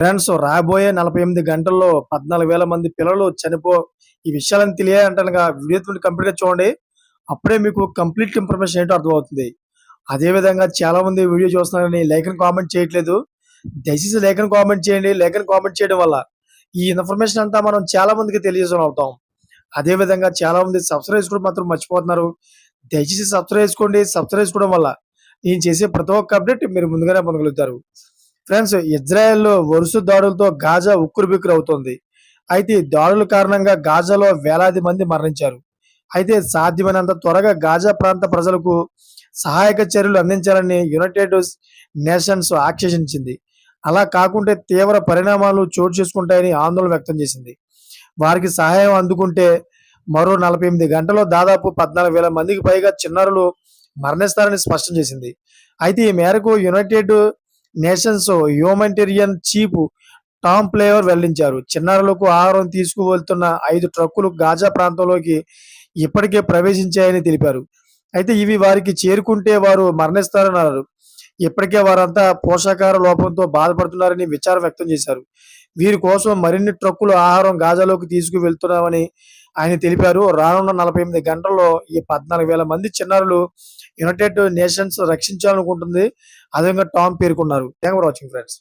Friends రాబోయే నలభై ఎనిమిది గంటల్లో పద్నాలుగు వేల మంది పిల్లలు చనిపో ఈ విషయాలను తెలియాలంటానుగా వీడియో కంప్లీట్గా చూడండి. అప్పుడే మీకు కంప్లీట్ ఇన్ఫర్మేషన్ ఏంటో అర్థమవుతుంది. అదే విధంగా చాలా మంది వీడియో చూస్తున్నారని లేఖను కామెంట్ చేయట్లేదు. దయచేసి లేఖను కామెంట్ చేయండి. లేఖను కామెంట్ చేయడం వల్ల ఈ ఇన్ఫర్మేషన్ అంతా మనం చాలా మందికి తెలియజేసిన అవుతాం. అదే విధంగా చాలా మంది సబ్స్క్రైబ్ చేసుకోవడం మాత్రం మర్చిపోతున్నారు. దయచేసి సబ్స్క్రైబ్ చేసుకోండి. సబ్స్క్రైబ్ చేసుకోవడం వల్ల నేను చేసే ప్రతి ఒక్క అప్డేట్ మీరు ముందుగానే పొందగలుగుతారు. ఫ్రెండ్స్ ఇజ్రాయెల్లో వరుస దాడులతో గాజా ఉక్కురు బిక్కురు అవుతోంది అయితే ఈ దాడుల కారణంగా గాజాలో వేలాది మంది మరణించారు. అయితే సాధ్యమైనంత త్వరగా గాజా ప్రాంత ప్రజలకు సహాయక చర్యలు అందించాలని యునైటెడ్ నేషన్స్ ఆక్షేషించింది అలా కాకుంటే తీవ్ర పరిణామాలు చోటు చేసుకుంటాయని ఆందోళన వ్యక్తం చేసింది. వారికి సహాయం అందుకుంటే మరో నలభై ఎనిమిది గంటల్లో దాదాపు పద్నాలుగు వేల మందికి పైగా చిన్నారులు మరణిస్తారని స్పష్టం చేసింది. అయితే ఈ మేరకు United Nations humanitarian chief Tom flavour వెల్లించారు చిన్నారులకు ఆహారం తీసుకువెళ్తున్న ఐదు ట్రక్కులు గాజా ప్రాంతంలోకి ఇప్పటికే ప్రవేశించాయని తెలిపారు. అయితే ఇవి వారికి చేరుకుంటే వారు మరణిస్తారన్నారు. ఇప్పటికే వారంతా పోషకాహార లోపంతో బాధపడుతున్నారని విచారం వ్యక్తం చేశారు. వీరి కోసం మరిన్ని ట్రక్కులు ఆహారం గాజాలోకి తీసుకువెళ్తున్నామని ఆయన తెలిపారు. రానున్న నలభై ఎనిమిది గంటల్లో ఈ పద్నాలుగు వేల మంది చిన్నారులు యునైటెడ్ నేషన్స్ రక్షించాలనుకుంటుంది. అదేవిధంగా టామ్ పేర్కొన్నారు. Thank for watching friends.